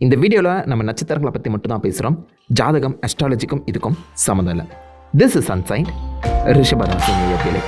இந்த வீடியோவில் நம்ம நட்சத்திரங்களை பற்றி மட்டும் தான் பேசுகிறோம் ஜாதகம் அஸ்ட்ராலஜிக்கும் இதுக்கும் சம்மந்தம் இல்லை. திஸ் இஸ் அன்சைன்ட் ரிஷபராசி நேயர்களே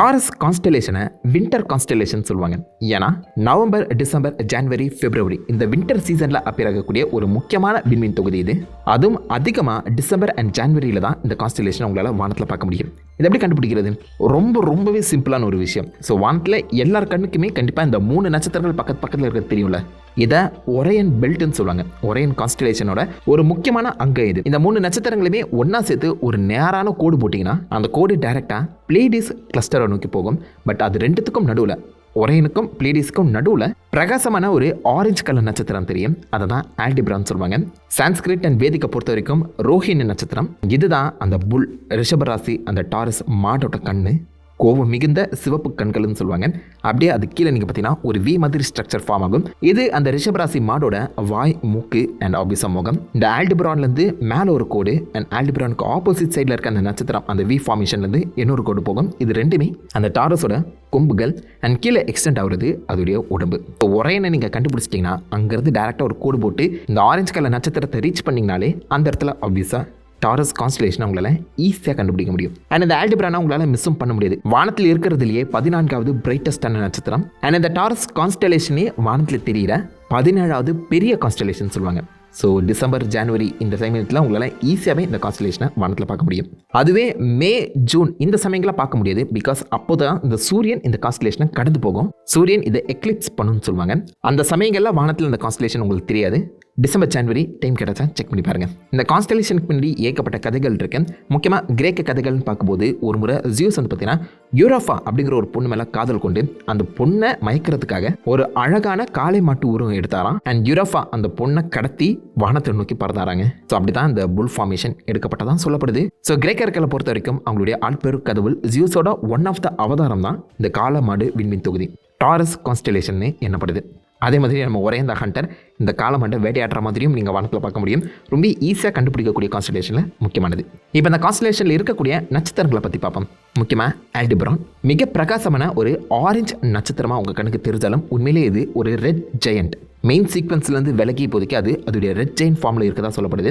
டாரஸ் கான்ஸ்டலேஷனை வின்டர் கான்ஸ்டலேஷன் சொல்லுவாங்க. ஏன்னா நவம்பர் டிசம்பர் ஜான்வரி பிப்ரவரி இந்த வின்டர் சீசனில் அப்பிறகக்கூடிய ஒரு முக்கியமான விண்மீன் தொகுதி இது. அதுவும் அதிகமாக டிசம்பர் அண்ட் ஜான்வரியில் தான் இந்த கான்ஸ்டலேஷன் உங்களால் வானத்தில் பார்க்க முடியும். இது எப்படி கண்டுபிடிக்கிறது? ரொம்ப ரொம்பவே சிம்பிளான ஒரு விஷயம். ஸோ வானத்தில் எல்லார் கண்ணுக்குமே கண்டிப்பாக இந்த மூணு நட்சத்திரங்கள் பக்கத்து பக்கத்தில் இருக்கிறது தெரியும்ல. இதை ஒரையன் பெல்ட்னு சொல்லுவாங்க. ஒரையன் கான்ஸ்டலேஷனோட ஒரு முக்கியமான அங்கம் இது. இந்த மூணு நட்சத்திரங்களுமே ஒன்றா சேர்த்து ஒரு நேரான கோடு போட்டிங்கன்னா அந்த கோடு டைரெக்டாக பிளேடிஸ் கிளஸ்டரை நோக்கி போகும். பட் அது ரெண்டுத்துக்கும் நடுவில் ஒரேனுக்கும் பிளேடிஸ்க்கும் நடுவில் பிரகாசமான ஒரு ஆரஞ்சு கலர் நட்சத்திரம் தெரியும். அதை தான் ஆல்டிபிரான்னு சொல்லுவாங்க. சான்ஸ்கிரிட் அண்ட் வேதிக்கை பொறுத்த வரைக்கும் ரோஹிணி நட்சத்திரம். இதுதான் அந்த புல் ரிஷபராசி அந்த டாரஸ் மாட்டோட கண்ணு. கோவம் மிகுந்த சிவப்பு கண்கள்னு சொல்லுவாங்க. அப்படியே அது கீழே நீங்கள் பார்த்தீங்கன்னா ஒரு வி மாதிரி ஸ்ட்ரக்சர் ஃபார்ம் ஆகும். இது அந்த ரிஷபராசி மாடோட வாய் மூக்கு அண்ட் ஆபிச முகம். இந்த ஆல்டிபிரான்லேருந்து மேலே ஒரு கோடு அண்ட் ஆல்டிபிரானுக்கு ஆப்போசிட் சைடில் இருக்க அந்த நட்சத்திரம் அந்த வி ஃபார்மேஷன்லேருந்து இன்னொரு கோடு போகும். இது ரெண்டுமே அந்த டாரஸோட கொம்புகள் அண்ட் கீழே எக்ஸ்டெண்ட் ஆகுறது அதோடைய உடம்பு. இப்போ ஒரேனை நீங்கள் கண்டுபிடிச்சிட்டிங்கன்னா அங்கேருந்து டேரெக்டாக ஒரு கோடு போட்டு இந்த ஆரஞ்சு கலர் நட்சத்திரத்தை ரீச் பண்ணிங்கனாலே அந்த இடத்துல ஆப்வியஸாக டாரஸ் கான்ஸ்டலேஷன் உங்களால் ஈஸியாக கண்டுபிடிக்க முடியும். அண்ட் இந்த ஆல்டிபிரானா உங்களால் மிஸ்ஸும் பண்ண முடியாது. வானத்தில் இருக்கிறதுலையே பதினான்காவது பிரைட்டஸ்டான நட்சத்திரம். அண்ட் இந்த டாரஸ் கான்ஸ்டலேஷனே வானத்தில் தெரிகிற பதினேழாவது பெரிய கான்ஸ்டலேஷன் சொல்லுவாங்க. ஸோ டிசம்பர் ஜனவரி இந்த சமயத்தில் உங்களால் ஈஸியாகவே இந்த கான்ஸ்டலேஷனை வானத்தில் பார்க்க முடியும். அதுவே மே ஜூன் இந்த சமயங்களை பார்க்க முடியாது. பிகாஸ் அப்போ தான் இந்த சூரியன் இந்த கான்ஸ்டலேஷனை கடந்து போகும். சூரியன் இதை எக்லிப்ஸ் பண்ணுன்னு சொல்லுவாங்க. அந்த சமயங்களில் வானத்தில் இந்த கான்ஸ்டலேஷன் உங்களுக்கு தெரியாது. டிசம்பர் ஜனவரி டைம் கிடைச்சா செக் பண்ணி பாருங்கள் இந்த கான்ஸ்டலேஷனுக்கு பின்னாடி ஏகப்பட்ட கதைகள் இருக்கு. முக்கியமாக கிரேக்க கதைகள்னு பார்க்கும்போது ஒரு முறை ஜியூஸ் வந்து பார்த்தீங்கன்னா யூரோஃபா அப்படிங்கிற ஒரு பொண்ணு மேலே காதல் கொண்டு அந்த பொண்ணை மயக்கிறதுக்காக ஒரு அழகான காளை மாட்டு உருவம் எடுத்தாராம். அண்ட் யூரோஃபா அந்த பொண்ணை கடத்தி வானத்தை நோக்கி பறந்தாராங்க. ஸோ அப்படி தான் இந்த புல் ஃபார்மேஷன் எடுக்கப்பட்டதான் சொல்லப்படுது. ஸோ கிரேக்கர்களை பொறுத்த வரைக்கும் அவங்களுடைய ஆட்பெரு கதவுள் ஜியூஸோட ஒன் ஆஃப் த அவதாரம் தான் இந்த காலமாடு விண்மீன் தொகுதி. டாரஸ் கான்ஸ்டலேஷன் என்னப்படுது அதே மாதிரி நம்ம ஒரே இந்த ஹண்டர் இந்த காலமண்டை வேட்டையாடுற மாதிரியும் நீங்கள் வானத்தில் பார்க்க முடியும். ரொம்ப ஈஸியாக கண்டுபிடிக்கக்கூடிய கான்ஸ்டலேஷனில் முக்கியமானது. இப்போ இந்த கான்ஸ்டலேஷனில் இருக்கக்கூடிய நட்சத்திரங்களை பற்றி பார்ப்போம். முக்கியமாக ஆல்டிபிரான் மிக பிரகாசமான ஒரு ஆரஞ்சு நட்சத்திரமாக உங்கள் கண்ணுக்கு தெரிஞ்சாலும் உண்மையிலே இது ஒரு ரெட் ஜெயண்ட் மெயின் சீக்வன்ஸ்லேருந்து விலகி இப்போதைக்கு அது அதோடைய ரெட் ஜெயின் ஃபார்மில் இருக்கதான் சொல்லப்படுது.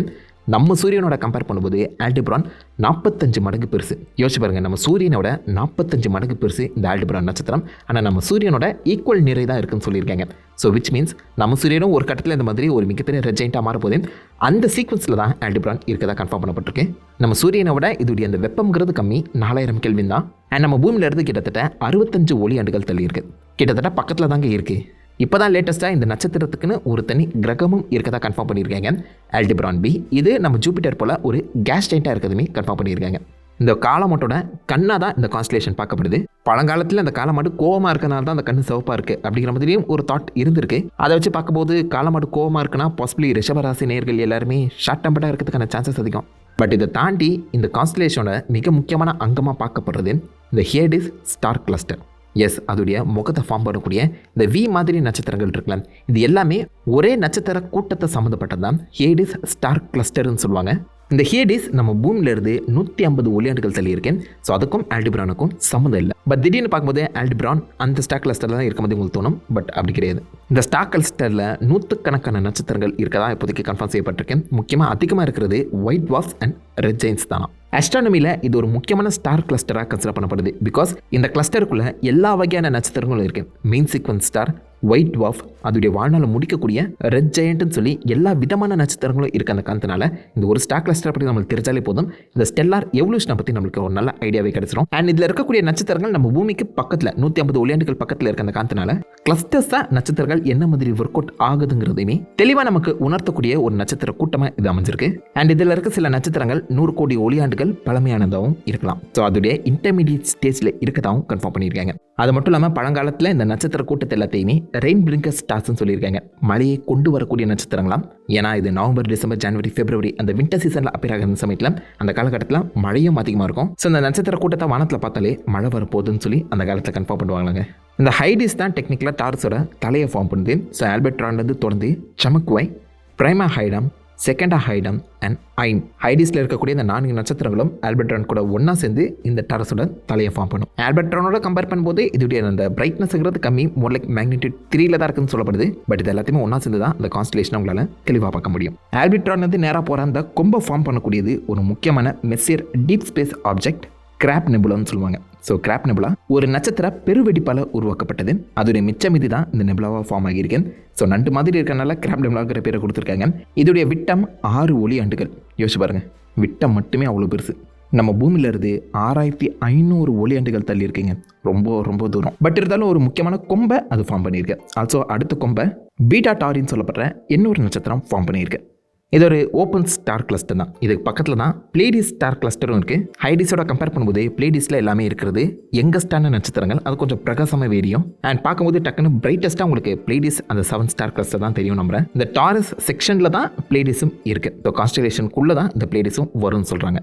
நம்ம சூரியனோட கம்பேர் பண்ணும்போது ஆல்டிபிரான் நாற்பத்தஞ்சு மடங்கு பெருசு. யோசிச்சு பாருங்கள் நம்ம சூரியனோட நாற்பத்தஞ்சு மடங்கு பெருசு இந்த ஆல்டிபிரான் நட்சத்திரம். ஆனால் நம்ம சூரியனோட ஈக்குவல் நிறை தான் இருக்குன்னு சொல்லியிருக்காங்க. ஸோ விச் மீன்ஸ் நம்ம சூரியனும் ஒரு கட்டத்தில் இந்த மாதிரி ஒரு மிகப்பெரிய ரெஜெயிண்டாக மாறப்போது அந்த சீக்வன்ஸில் தான் ஆல்டிபிரான் இருக்கதா கன்ஃபார்ம் பண்ணப்பட்டிருக்கு. நம்ம சூரியனை விட இதோடைய அந்த வெப்பங்கிறது கம்மி. நாலாயிரம் கேள்வின் தான். அண்ட் நம்ம பூமியிலேருந்து கிட்டத்தட்ட அறுபத்தஞ்சு ஒளி ஆண்டுகள் தள்ளி இருக்குது கிட்டத்தட்ட பக்கத்தில் தாங்க இருக்குது இப்போ தான் லேட்டஸ்ட்டாக இந்த நட்சத்திரத்துக்குன்னு ஒரு தனி கிரகமும் இருக்கதா கன்ஃபார்ம் பண்ணியிருக்காங்க. ஆல்டிபிரான் பி இது நம்ம ஜூபிட்டர் போல் ஒரு கேஸ் ஜெயிண்டாக இருக்கிறதுமே கன்ஃபார்ம் பண்ணியிருக்காங்க. இந்த காலமாட்டோட கண்ணாக தான் இந்த கான்ஸ்டலேஷன் பார்க்கப்படுது. பழங்காலத்தில் அந்த காலமாடு கோவமாக இருக்கனால தான் அந்த கண்ணு சிவப்பாக இருக்குது அப்படிங்கிற மாதிரியும் ஒரு தாட் இருந்திருக்கு. அதை வச்சு பார்க்கும்போது காலமாடு கோவமாக இருக்குன்னா பாசிபிளி ரிஷபராசி நேர்கள் எல்லாருமே ஷார்ட் டெம்பர்டாக இருக்கிறதுக்கான சான்சஸ் அதிகம். பட் இதை தாண்டி இந்த கான்ஸ்டலேஷனோட மிக முக்கியமான அங்கமாக பார்க்கப்படுறது இந்த ஹேடிஸ் ஸ்டார் கிளஸ்டர் எஸ் அதோடைய முகத்தை ஃபார்ம் பண்ணக்கூடிய இந்த வி மாதிரி நட்சத்திரங்கள் இருக்குல்ல இது எல்லாமே ஒரே நட்சத்திர கூட்டத்தை சம்மந்தப்பட்டது தான் ஹேடிஸ் ஸ்டார் கிளஸ்டர்னு சொல்லுவாங்க. இந்த ஹியடிஸ் நம்ம பூமியிலிருந்து நூற்றி ஐம்பது ஒளியாண்டுகள் தள்ளி இருக்கேன் ஸோ அதுக்கும் ஆல்டிபிரானுக்கும் சம்மந்தம் இல்லை. பட் திடீர்னு பார்க்கும்போது ஆல்டிபிரான் அந்த ஸ்டாக் கிளஸ்டரில் தான் இருக்கும் போது உங்களுக்கு தோணும். பட் அப்படி கிடையாது. இந்த ஸ்டாக் கிளஸ்டரில் நூற்றுக்கணக்கான நட்சத்திரங்கள் இருக்கதா இப்போதைக்கு கன்ஃபார்ம் செய்யப்பட்டிருக்கேன். முக்கியமாக அதிகமாக இருக்கிறது ஒயிட் வாஸ் அண்ட் ரெட் ஜெயின்ஸ் தானா. அஸ்ட்ரானமியில் இது ஒரு முக்கியமான ஸ்டார் கிளஸ்டராக கன்சிடர் பண்ணப்படுது. பிகாஸ் இந்த கிளஸ்டருக்குள்ளே எல்லா வகையான நட்சத்திரங்களும் இருக்குது மெயின் சீக்வன்ஸ் ஸ்டார் ஒயிட் வாஃப் அதோடைய வாழ்நாளை முடிக்கக்கூடிய ரெட் ஜெயண்ட்னு சொல்லி எல்லா விதமான நட்சத்திரங்களும் இருக்க அந்த காந்தனால. இந்த ஒரு ஸ்டாக் கிளஸ்டர் பற்றி நம்மளுக்கு தெரிஞ்சாலே போதும். இந்த ஸ்டெல்லார் எவல்யூஷனை பற்றி நம்மளுக்கு ஒரு நல்ல ஐடியாவே கிடைச்சிரும். அண்ட் இதில் இருக்கக்கூடிய நட்சத்திரங்கள் நம்ம பூமிக்கு பக்கத்தில் நூற்றி ஐம்பது ஒளியாண்டுகள் பக்கத்தில் இருக்க அந்த காந்தனால. கிளஸ்டர்ஸாக நட்சத்திரங்கள் என்ன மாதிரி ஒர்க் அவுட் ஆகுதுங்கிறதையுமே தெளிவாக நமக்கு உணர்த்தக்கூடிய ஒரு நட்சத்திர கூட்டமாக இது அமைஞ்சிருக்கு. அண்ட் இதில் இருக்க சில நட்சத்திரங்கள் நூறு கோடி ஒளியாண்டுகள் பழமையானதாகவும் இருக்கலாம். ஸோ அதோடைய இன்டர்மீடியட் ஸ்டேஜில் இருக்கதாகவும் கன்ஃபார்ம் பண்ணியிருக்காங்க. அது மட்டும் இல்லாமல் பழங்காலத்தில் இந்த நட்சத்திர கூட்டத்தை எல்லாத்தையுமே ரெயின் பிரிங்கர் ஸ்டார்ஸ்னு சொல்லியிருக்காங்க. மழையை கொண்டு வரக்கூடிய நட்சத்திரங்களாம். ஏன்னா இது நவம்பர் டிசம்பர் ஜனவரி பிப்ரவரி அந்த வின்டர் சீசனில் அப்பியர் ஆகிற சமயத்தில் அந்த காலகட்டத்தில் மழையும் அதிகமாக இருக்கும். ஸோ அந்த நட்சத்திர கூட்டத்தை வானத்தில் பார்த்தாலே மழை வரப்போகுதுன்னு சொல்லி அந்த காலத்தில் கன்ஃபார்ம் பண்ணுவாங்களாங்க. இந்த ஹைடிஸ் தான் டெக்னிக்கலாக டார்ஸோட தலையை ஃபார்ம் பண்ணுது. ஸோ ஆல்பர்ட்ரான்லேருந்து தொடர்ந்து சமக்குவை பிரைமா ஹைடம் செகண்டாக ஹைடம் அண்ட் ஐன் ஹைடிஸில் இருக்கக்கூடிய இந்த நான்கு நட்சத்திரங்களும் ஆல்பர்ட்ரான் கூட ஒன்றா சேர்ந்து இந்த டரஸுடன் தலையை ஃபார்ம் பண்ணும். ஆல்பர்ட்ரானோட கம்பேர் பண்ணும்போது இதுடைய அந்த பிரைட்னஸ்ங்கிறது கம்மி மோர் லைக் மேக்னிடியூட் த்ரீல தான் இருக்குன்னு சொல்லப்படுது. பட் இது எல்லாத்தையுமே ஒன்றா சேர்ந்து தான் அந்த கான்ஸ்டலேஷன் உங்களால் தெளிவாக பார்க்க முடியும். ஆல்பர்ட்ரான் வந்து நேராக போகிற அந்த கொம்பை ஃபார்ம் பண்ணக்கூடியது ஒரு முக்கியமான Messier deep space object crab நெபுலான்னு சொல்லுவாங்க. ஸோ கிராப் நெபுலா ஒரு நட்சத்திர பெருவெடிப்பால் உருவாக்கப்பட்டது. அதோடைய மிச்சமிதி தான் இந்த நெபுலாவாக ஃபார்ம் ஆகியிருக்கேன். ஸோ நண்டு மாதிரி இருக்கிறனால கிராப் நெபுலாங்கிற பேரை கொடுத்துருக்காங்க. இதோடைய விட்டம் ஆறு ஒளி ஆண்டுகள். யோசிச்சு பாருங்கள் விட்டம் மட்டுமே அவ்வளோ பெருசு. நம்ம பூமியிலிருந்து ஆறாயிரத்தி ஐநூறு ஒளி ஆண்டுகள் தள்ளி இருக்கீங்க ரொம்ப ரொம்ப தூரம். பட் இருந்தாலும் ஒரு முக்கியமான கொம்பை அது ஃபார்ம் பண்ணியிருக்கு. ஆல்சோ அடுத்த கொம்பை பீட்டா டாரின்னு சொல்லப்படுற இன்னொரு நட்சத்திரம் ஃபார்ம் பண்ணியிருக்கு. இது ஒரு ஓப்பன் ஸ்டார் கிளஸ்டர் தான். இதுக்கு பக்கத்தில் தான் பிளேடிஸ் ஸ்டார் கிளஸ்டரும் இருக்குது ஹைடிஸோட கம்பேர் பண்ணும்போது பிளேடிஸில் எல்லாமே இருக்கிறது. எங்கஸ்டான நட்சத்திரங்கள் அது கொஞ்சம் பிரகாசமாக வேரியும். அண்ட் பார்க்கும்போது டக்குன்னு பிரைட்டஸ்ட்டாக உங்களுக்கு பிளேடிஸ் அந்த செவன் ஸ்டார் கிளஸ்டர் தான் தெரியும் நம்புறேன். இந்த டாரஸ் செக்ஷனில் தான் பிளேடிஸும் இருக்குது ஸோ கான்ஸ்டலேஷனுக்குள்ளே தான் இந்த பிளேடிஸும் வரும்னு சொல்கிறாங்க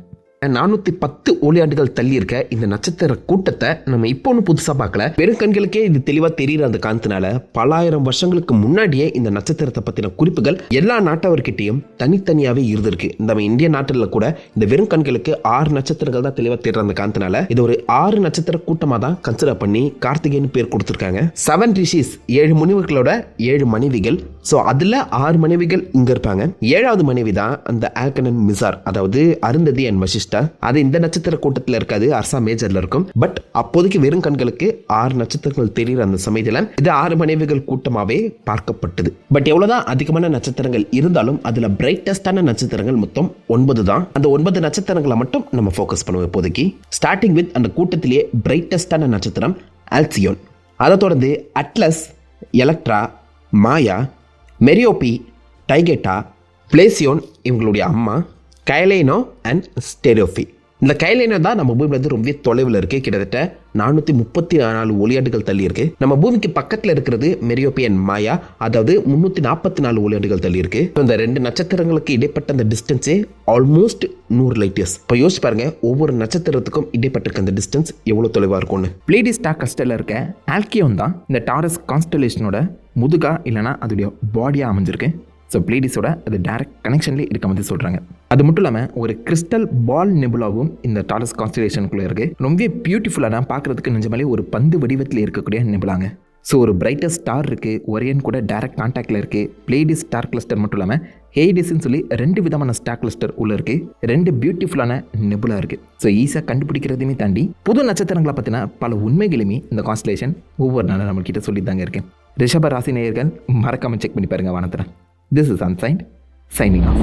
நானூற்றி பத்து ஒளியாண்டுகள் தள்ளியிருக்க இந்த நட்சத்திர கூட்டத்தை நம்ம இப்போ ஒன்றும் புதுசாக பார்க்கல. வெறும் கண்களுக்கே இது தெளிவாக தெரியுற அந்த காந்தனால பல ஆயிரம் வருஷங்களுக்கு முன்னாடியே இந்த நட்சத்திரத்தை பற்றின குறிப்புகள் எல்லா நாட்டவர்கிட்டையும் தனித்தனியாகவே இருந்திருக்கு. நம்ம இந்திய நாட்டில் கூட இந்த வெறும் கண்களுக்கு ஆறு நட்சத்திரங்கள் தான் தெளிவாக தேடுற அந்த காந்தனால இது ஒரு ஆறு நட்சத்திர கூட்டமாக தான் கன்சிடர் பண்ணி கார்த்திகேயன் பேர் கொடுத்துருக்காங்க. செவன் ரிஷிஸ் ஏழு முனிவர்களோட ஏழு மனைவிகள் ஸோ அதில் ஆறு மனைவிகள் இங்கே இருப்பாங்க. ஏழாவது மனைவி தான் அந்த ஆல்கனன் மிசார் அதாவது அருந்ததி அண்ட் வசிஷ்டா அது இந்த நட்சத்திர கூட்டத்தில் இருக்காது அர்சா மேஜரில் இருக்கும். பட் அப்போதைக்கு வெறும் கண்களுக்கு ஆறு நட்சத்திரங்கள் தெரியுற அந்த சமயத்தில் இது ஆறு மனைவிகள் கூட்டமாகவே பார்க்கப்பட்டது. பட் எவ்வளோதான் அதிகமான நட்சத்திரங்கள் இருந்தாலும் அதில் பிரைட்டஸ்டான நட்சத்திரங்கள் மொத்தம் ஒன்பது தான். அந்த ஒன்பது நட்சத்திரங்களை மட்டும் நம்ம ஃபோக்கஸ் பண்ணுவோம் இப்போதைக்கு. ஸ்டார்டிங் வித் அந்த கூட்டத்திலேயே பிரைட்டஸ்டான நட்சத்திரம் ஆல்சியோன் அதை தொடர்ந்து அட்லஸ் எலக்ட்ரா மாயா மெரியோபி டைகெட்டா பிளேசியோன் இவங்களுடைய அம்மா கைலேனோ அண்ட் ஸ்டெரியோஃபி இந்த கைலைனர் தான் நம்ம பூமியிலேருந்து ரொம்ப தொலைவில் இருக்குது கிட்டத்தட்ட நானூற்றி முப்பத்தி நாலு ஒளியாண்டுகள் தள்ளி இருக்கு. நம்ம பூமிக்கு பக்கத்தில் இருக்கிறது மெரியோப்பியன் மாயா. அதாவது முந்நூற்றி நாற்பத்தி நாலு ஒளியாண்டுகள் தள்ளி இருக்கு. இந்த ரெண்டு நட்சத்திரங்களுக்கு இடைப்பட்ட அந்த டிஸ்டன்ஸே ஆல்மோஸ்ட் நூறு லைட் இயர்ஸ் இப்போ யோசிச்சு பாருங்க ஒவ்வொரு நட்சத்திரத்துக்கும் இடைப்பட்டிருக்க அந்த டிஸ்டன்ஸ் எவ்வளோ தொலைவாக இருக்கும்னு. பிளேடிஸ் ஸ்டார் கிளஸ்டரில் இருக்க ஆல்கியோன் தான் இந்த டாரஸ் கான்ஸ்டலேஷனோட முதுகா இல்லைனா அதோடைய பாடியாக அமைஞ்சிருக்கு. ஸோ பிளேடிஸோட அது டைரக்ட் கனெக்ஷன்லேயே இருக்க மாதிரி சொல்கிறாங்க அது மட்டும் இல்லாமல் ஒரு கிறிஸ்டல் பால் நெபுலாவும் இந்த டாரஸ் கான்ஸ்டலேஷனுக்குள்ளே இருக்குது ரொம்ப பியூட்டிஃபுல்லான பார்க்குறதுக்கு நிஜமாலே ஒரு பந்து வடிவத்தில் இருக்கக்கூடிய நெபுலாங்க ஸோ ஒரு பிரைட்டஸ்ட் ஸ்டார் இருக்குது ஒரியன் கூட டைரக்ட் கான்டாக்டில் இருக்குது பிளேடிஸ் ஸ்டார் கிளஸ்டர் மட்டும் இல்லாமல் ஹேடிஸ்ன்னு சொல்லி ரெண்டு விதமான ஸ்டார் கிளஸ்டர் உள்ளே இருக்குது ரெண்டு பியூட்டிஃபுல்லான நெபுலா இருக்குது ஸோ ஈஸியாக கண்டுபிடிக்கிறதையுமே தாண்டி புது நட்சத்திரங்களை பற்றின பல உண்மைகளுமே இந்த கான்ஸ்டலேஷன் ஒவ்வொரு நாளும் நம்மக்கிட்ட சொல்லி தாங்க இருக்கேன் ரிஷப ராசி நேயர்கள் மறக்காமல் செக் பண்ணி பாருங்க வானத்தில். This is ancient shining of